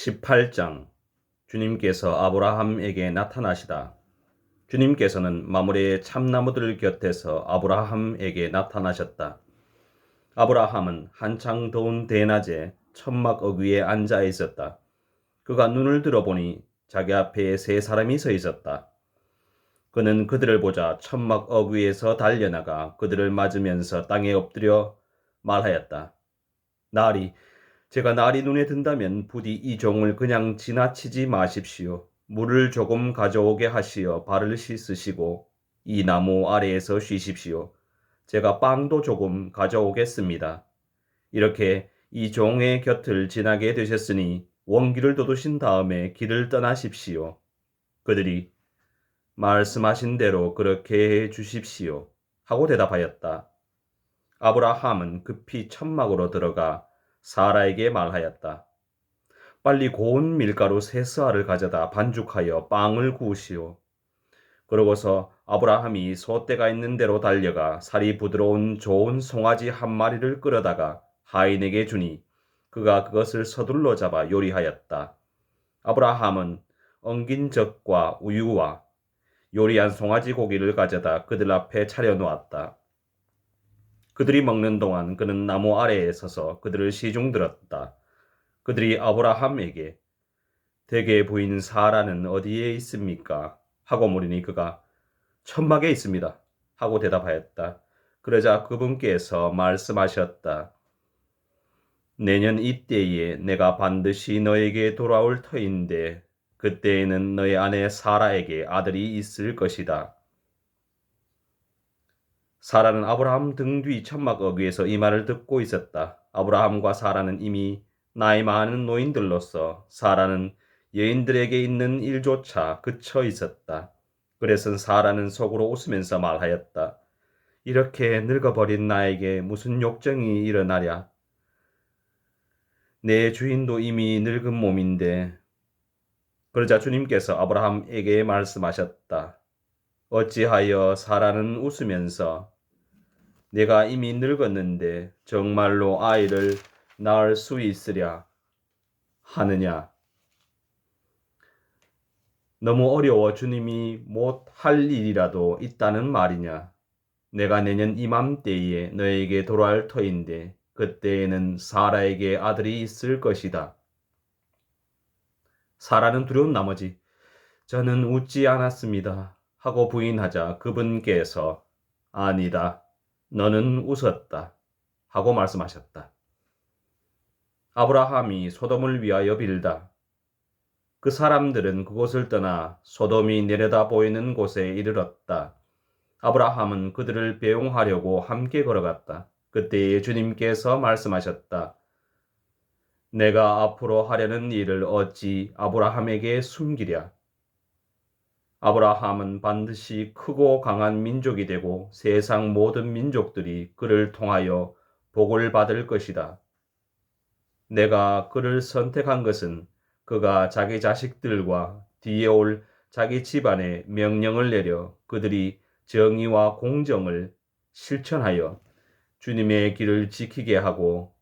18장 주님께서 아브라함에게 나타나시다. 주님께서는 마물의 참나무들 곁에서 아브라함에게 나타나셨다. 아브라함은 한창 더운 대낮에 천막 어귀에 앉아 있었다. 그가 눈을 들어보니 자기 앞에 세 사람이 서 있었다. 그는 그들을 보자 천막 어귀에서 달려나가 그들을 맞으면서 땅에 엎드려 말하였다. 나리, 제가 날이 눈에 든다면 부디 이 종을 그냥 지나치지 마십시오. 물을 조금 가져오게 하시어 발을 씻으시고 이 나무 아래에서 쉬십시오. 제가 빵도 조금 가져오겠습니다. 이렇게 이 종의 곁을 지나게 되셨으니 원기를 돋우신 다음에 길을 떠나십시오. 그들이 말씀하신 대로 그렇게 해 주십시오. 하고 대답하였다. 아브라함은 급히 천막으로 들어가 사라에게 말하였다. 빨리 고운 밀가루 세 스알을 가져다 반죽하여 빵을 구우시오. 그러고서 아브라함이 소떼가 있는 대로 달려가 살이 부드러운 좋은 송아지 한 마리를 끌어다가 하인에게 주니 그가 그것을 서둘러 잡아 요리하였다. 아브라함은 엉긴 젖과 우유와 요리한 송아지 고기를 가져다 그들 앞에 차려 놓았다. 그들이 먹는 동안 그는 나무 아래에 서서 그들을 시중 들었다. 그들이 아브라함에게 대개 부인 사라는 어디에 있습니까? 하고 물으니 그가 천막에 있습니다. 하고 대답하였다. 그러자 그분께서 말씀하셨다. 내년 이때에 내가 반드시 너에게 돌아올 터인데 그때에는 너의 아내 사라에게 아들이 있을 것이다. 사라는 아브라함 등 뒤 천막 어귀에서 이 말을 듣고 있었다. 아브라함과 사라는 이미 나이 많은 노인들로서 사라는 여인들에게 있는 일조차 그쳐 있었다. 그래서 사라는 속으로 웃으면서 말하였다. 이렇게 늙어버린 나에게 무슨 욕정이 일어나랴? 내 주인도 이미 늙은 몸인데. 그러자 주님께서 아브라함에게 말씀하셨다. 어찌하여 사라는 웃으면서 내가 이미 늙었는데 정말로 아이를 낳을 수 있으랴 하느냐? 너무 어려워 주님이 못 할 일이라도 있다는 말이냐? 내가 내년 이맘때에 너에게 돌아올 터인데 그때에는 사라에게 아들이 있을 것이다. 사라는 두려운 나머지 저는 웃지 않았습니다. 하고 부인하자 그분께서 아니다. 너는 웃었다. 하고 말씀하셨다. 아브라함이 소돔을 위하여 빌다. 그 사람들은 그곳을 떠나 소돔이 내려다 보이는 곳에 이르렀다. 아브라함은 그들을 배웅하려고 함께 걸어갔다. 그때에 주님께서 말씀하셨다. 내가 앞으로 하려는 일을 어찌 아브라함에게 숨기랴? 아브라함은 반드시 크고 강한 민족이 되고 세상 모든 민족들이 그를 통하여 복을 받을 것이다. 내가 그를 선택한 것은 그가 자기 자식들과 뒤에 올 자기 집안에 명령을 내려 그들이 정의와 공정을 실천하여 주님의 길을 지키게 하고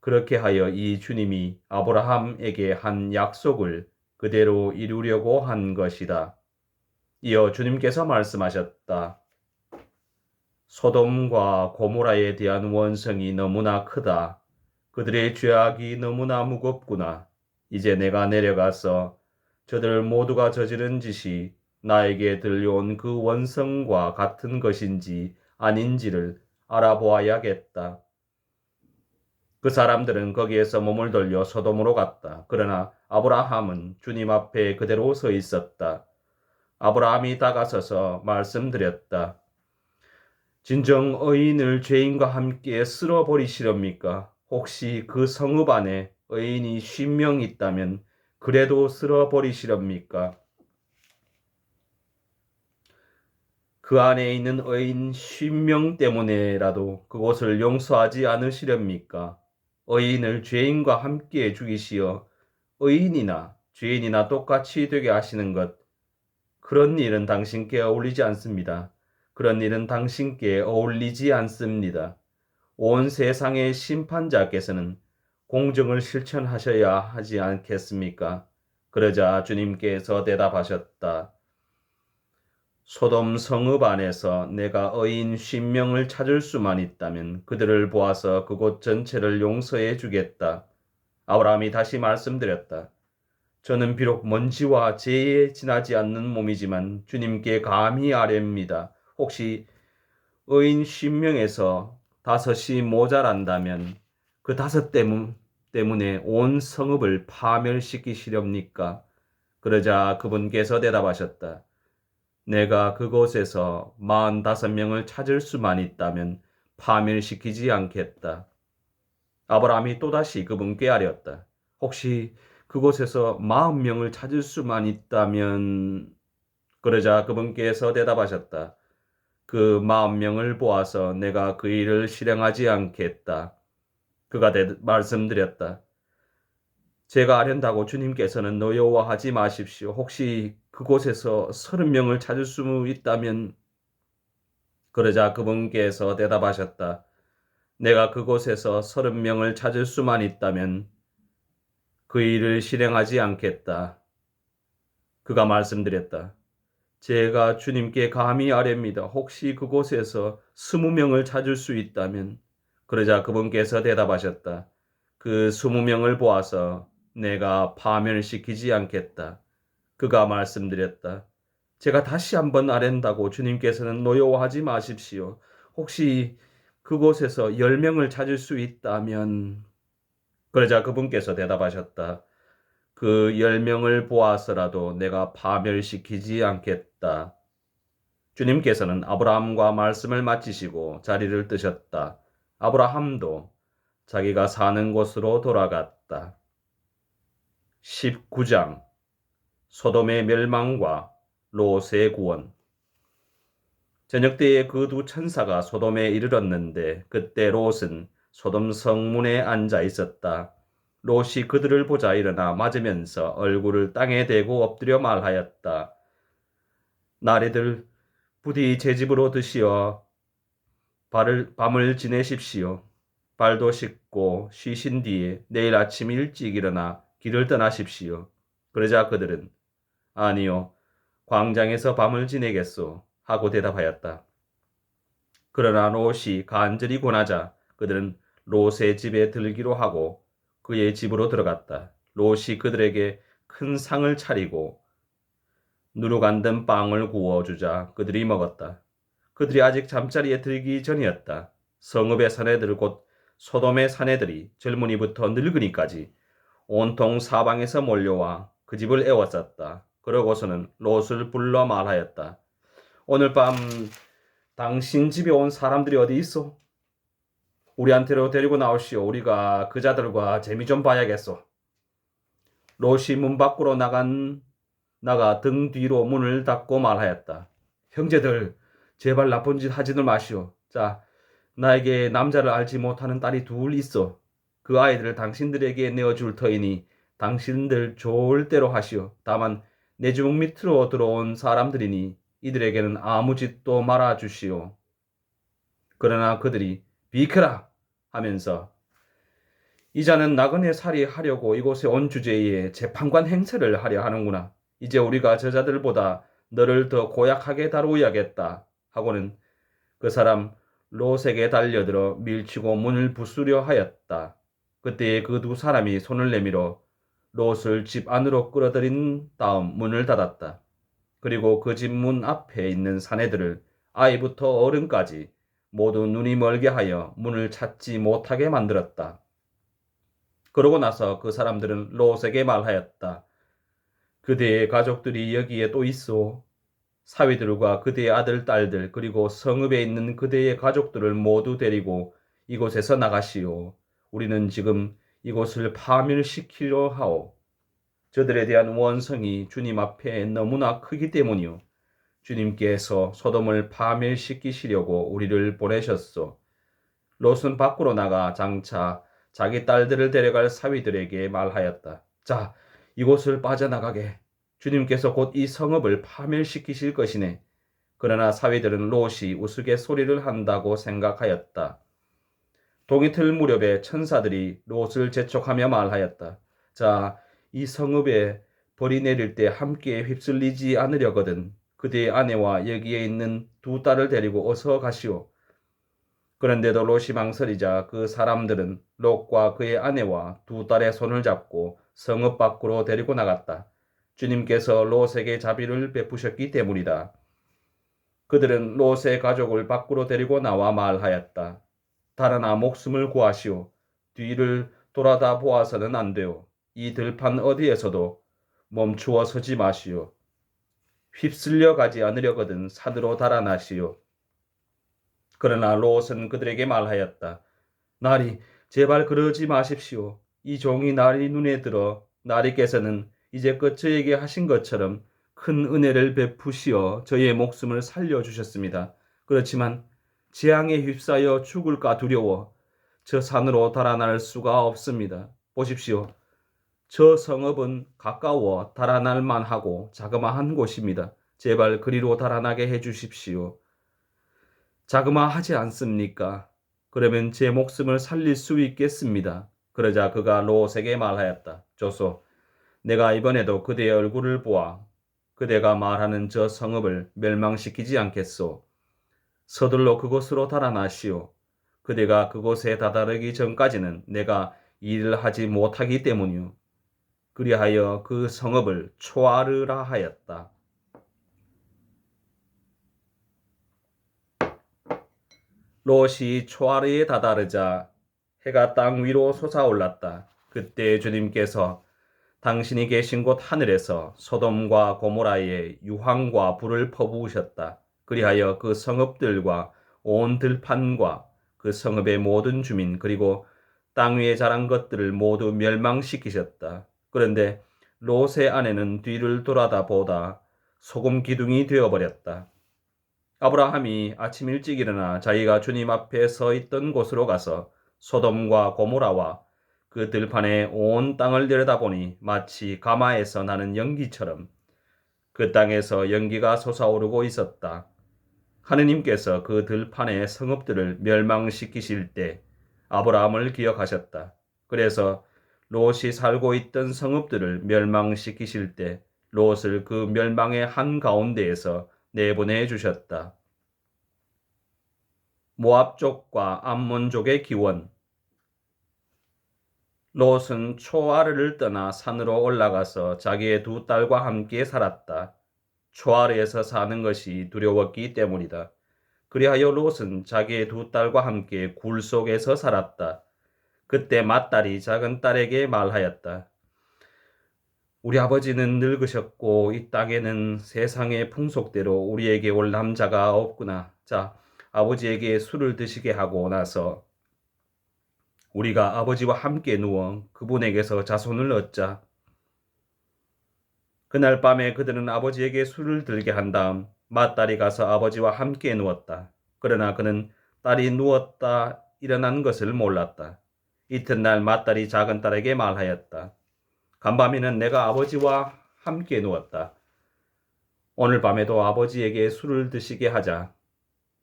그렇게 하여 이 주님이 아브라함에게 한 약속을 그대로 이루려고 한 것이다. 이어 주님께서 말씀하셨다. 소돔과 고모라에 대한 원성이 너무나 크다. 그들의 죄악이 너무나 무겁구나. 이제 내가 내려가서 저들 모두가 저지른 짓이 나에게 들려온 그 원성과 같은 것인지 아닌지를 알아보아야겠다. 그 사람들은 거기에서 몸을 돌려 소돔으로 갔다. 그러나 아브라함은 주님 앞에 그대로 서 있었다. 아브라함이 다가서서 말씀드렸다. 진정 의인을 죄인과 함께 쓸어버리시렵니까? 혹시 그 성읍 안에 의인이 쉰명 있다면 그래도 쓸어버리시렵니까? 그 안에 있는 의인 쉰명 때문에라도 그곳을 용서하지 않으시렵니까? 의인을 죄인과 함께 죽이시어 의인이나 죄인이나 똑같이 되게 하시는 것 그런 일은 당신께 어울리지 않습니다. 그런 일은 당신께 어울리지 않습니다. 온 세상의 심판자께서는 공정을 실천하셔야 하지 않겠습니까? 그러자 주님께서 대답하셨다. 소돔 성읍 안에서 내가 의인 10명을 찾을 수만 있다면 그들을 보아서 그곳 전체를 용서해 주겠다. 아브라함이 다시 말씀드렸다. 저는 비록 먼지와 재에 지나지 않는 몸이지만 주님께 감히 아뢰입니다. 혹시 의인 10명에서 다섯이 모자란다면 그 다섯 때문, 때문에 온 성읍을 파멸시키시렵니까? 그러자 그분께서 대답하셨다. 내가 그곳에서 마흔 다섯 명을 찾을 수만 있다면 파멸시키지 않겠다. 아브라함이 또다시 그분께 아뢰었다. 혹시 그곳에서 마흔 명을 찾을 수만 있다면 그러자 그분께서 대답하셨다. 그 마흔 명을 보아서 내가 그 일을 실행하지 않겠다. 그가 대, 말씀드렸다. 제가 아련다고 주님께서는 노여워하지 마십시오. 혹시 그곳에서 서른 명을 찾을 수 있다면 그러자 그분께서 대답하셨다. 내가 그곳에서 서른 명을 찾을 수만 있다면 그 일을 실행하지 않겠다. 그가 말씀드렸다. 제가 주님께 감히 아뢰입니다. 혹시 그곳에서 스무 명을 찾을 수 있다면 그러자 그분께서 대답하셨다. 그 스무 명을 보아서 내가 파멸시키지 않겠다. 그가 말씀드렸다. 제가 다시 한번 아랜다고 주님께서는 노여워하지 마십시오. 혹시 그곳에서 열 명을 찾을 수 있다면 그러자 그분께서 대답하셨다. 그 열 명을 보아서라도 내가 파멸시키지 않겠다. 주님께서는 아브라함과 말씀을 마치시고 자리를 뜨셨다. 아브라함도 자기가 사는 곳으로 돌아갔다. 19장 소돔의 멸망과 롯의 구원 저녁 때에 그 두 천사가 소돔에 이르렀는데 그때 롯은 소돔 성문에 앉아 있었다. 롯이 그들을 보자 일어나 맞으면서 얼굴을 땅에 대고 엎드려 말하였다. 나리들 부디 제 집으로 드시어 발을, 밤을 지내십시오. 발도 씻고 쉬신 뒤에 내일 아침 일찍 일어나 길을 떠나십시오. 그러자 그들은 아니요 광장에서 밤을 지내겠소 하고 대답하였다. 그러나 롯이 간절히 권하자 그들은 롯의 집에 들기로 하고 그의 집으로 들어갔다. 롯이 그들에게 큰 상을 차리고 누룩 안든 빵을 구워주자 그들이 먹었다. 그들이 아직 잠자리에 들기 전이었다. 성읍의 사내들 곧 소돔의 사내들이 젊은이부터 늙은이까지 온통 사방에서 몰려와 그 집을 애워쌌다. 그러고서는 롯을 불러 말하였다. 오늘 밤 당신 집에 온 사람들이 어디 있어? 우리한테로 데리고 나오시오. 우리가 그 자들과 재미 좀 봐야겠소. 롯이 문 밖으로 나간 나가 등 뒤로 문을 닫고 말하였다. 형제들, 제발 나쁜 짓 하지들 마시오. 자, 나에게 남자를 알지 못하는 딸이 둘 있어. 그 아이들을 당신들에게 내어줄 터이니 당신들 좋을 대로 하시오. 다만 내 주먹 밑으로 들어온 사람들이니 이들에게는 아무 짓도 말아 주시오. 그러나 그들이 비켜라 하면서 이자는 나그네 살이 하려고 이곳에 온 주제에 재판관 행세를 하려 하는구나. 이제 우리가 저자들보다 너를 더 고약하게 다루어야겠다 하고는 그 사람 롯에게 달려들어 밀치고 문을 부수려 하였다. 그때 그두 사람이 손을 내밀어 롯을 집 안으로 끌어들인 다음 문을 닫았다. 그리고 그 집 문 앞에 있는 사내들을 아이부터 어른까지 모두 눈이 멀게 하여 문을 찾지 못하게 만들었다. 그러고 나서 그 사람들은 롯에게 말하였다. 그대의 가족들이 여기에 또 있어. 사위들과 그대의 아들, 딸들, 그리고 성읍에 있는 그대의 가족들을 모두 데리고 이곳에서 나가시오. 우리는 지금 이곳을 파멸시키려 하오. 저들에 대한 원성이 주님 앞에 너무나 크기 때문이오. 주님께서 소돔을 파멸시키시려고 우리를 보내셨소. 롯은 밖으로 나가 장차 자기 딸들을 데려갈 사위들에게 말하였다. 자, 이곳을 빠져나가게. 주님께서 곧 이 성읍을 파멸시키실 것이네. 그러나 사위들은 롯이 우스갯소리를 한다고 생각하였다. 동이 틀 무렵에 천사들이 롯을 재촉하며 말하였다. 자, 이 성읍에 벌이 내릴 때 함께 휩쓸리지 않으려거든 그대의 아내와 여기에 있는 두 딸을 데리고 어서 가시오. 그런데도 롯이 망설이자 그 사람들은 롯과 그의 아내와 두 딸의 손을 잡고 성읍 밖으로 데리고 나갔다. 주님께서 롯에게 자비를 베푸셨기 때문이다. 그들은 롯의 가족을 밖으로 데리고 나와 말하였다. 달아나 목숨을 구하시오. 뒤를 돌아다 보아서는 안 돼요. 이 들판 어디에서도 멈추어 서지 마시오. 휩쓸려 가지 않으려거든 산으로 달아나시오. 그러나 롯은 그들에게 말하였다. 나리, 제발 그러지 마십시오. 이 종이 나리 눈에 들어 나리께서는 이제껏 저에게 하신 것처럼 큰 은혜를 베푸시어 저의 목숨을 살려주셨습니다. 그렇지만 재앙에 휩싸여 죽을까 두려워 저 산으로 달아날 수가 없습니다. 보십시오. 저 성읍은 가까워 달아날 만하고 자그마한 곳입니다. 제발 그리로 달아나게 해 주십시오. 자그마하지 않습니까? 그러면 제 목숨을 살릴 수 있겠습니다. 그러자 그가 롯에게 말하였다. 조소, 내가 이번에도 그대의 얼굴을 보아 그대가 말하는 저 성읍을 멸망시키지 않겠소. 서둘러 그곳으로 달아나시오. 그대가 그곳에 다다르기 전까지는 내가 일을 하지 못하기 때문이요. 그리하여 그 성읍을 초아르라 하였다. 롯이 초아르에 다다르자 해가 땅 위로 솟아올랐다. 그때 주님께서 당신이 계신 곳 하늘에서 소돔과 고모라에 유황과 불을 퍼부으셨다. 그리하여 그 성읍들과 온 들판과 그 성읍의 모든 주민 그리고 땅 위에 자란 것들을 모두 멸망시키셨다. 그런데 롯의 아내는 뒤를 돌아다 보다 소금 기둥이 되어버렸다. 아브라함이 아침 일찍 일어나 자기가 주님 앞에 서 있던 곳으로 가서 소돔과 고모라와 그 들판에 온 땅을 들여다보니 마치 가마에서 나는 연기처럼 그 땅에서 연기가 솟아오르고 있었다. 하느님께서 그 들판의 성읍들을 멸망시키실 때 아브라함을 기억하셨다. 그래서 롯이 살고 있던 성읍들을 멸망시키실 때 롯을 그 멸망의 한 가운데에서 내보내 주셨다. 모압족과 암몬족의 기원 롯은 초아르를 떠나 산으로 올라가서 자기의 두 딸과 함께 살았다. 초아르에서 사는 것이 두려웠기 때문이다. 그리하여 롯은 자기의 두 딸과 함께 굴 속에서 살았다. 그때 맏딸이 작은 딸에게 말하였다. 우리 아버지는 늙으셨고 이 땅에는 세상의 풍속대로 우리에게 올 남자가 없구나. 자, 아버지에게 술을 드시게 하고 나서 우리가 아버지와 함께 누워 그분에게서 자손을 얻자. 그날 밤에 그들은 아버지에게 술을 들게 한 다음 맏딸이 가서 아버지와 함께 누웠다. 그러나 그는 딸이 누웠다 일어난 것을 몰랐다. 이튿날 맏딸이 작은 딸에게 말하였다. 간밤에는 내가 아버지와 함께 누웠다. 오늘 밤에도 아버지에게 술을 드시게 하자.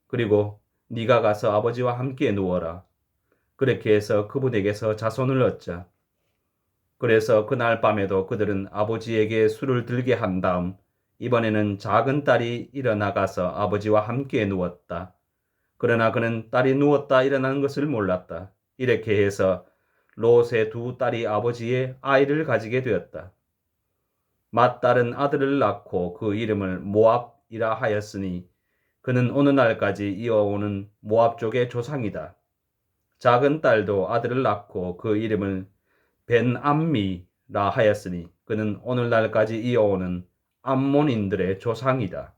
그리고 네가 가서 아버지와 함께 누워라. 그렇게 해서 그분에게서 자손을 얻자. 그래서 그날 밤에도 그들은 아버지에게 술을 들게 한 다음 이번에는 작은 딸이 일어나가서 아버지와 함께 누웠다. 그러나 그는 딸이 누웠다 일어난 것을 몰랐다. 이렇게 해서 롯의 두 딸이 아버지의 아이를 가지게 되었다. 맏딸은 아들을 낳고 그 이름을 모압이라 하였으니 그는 오느 날까지 이어오는 모압족의 조상이다. 작은 딸도 아들을 낳고 그 이름을 벤암미라 하였으니 그는 오늘날까지 이어오는 암몬인들의 조상이다.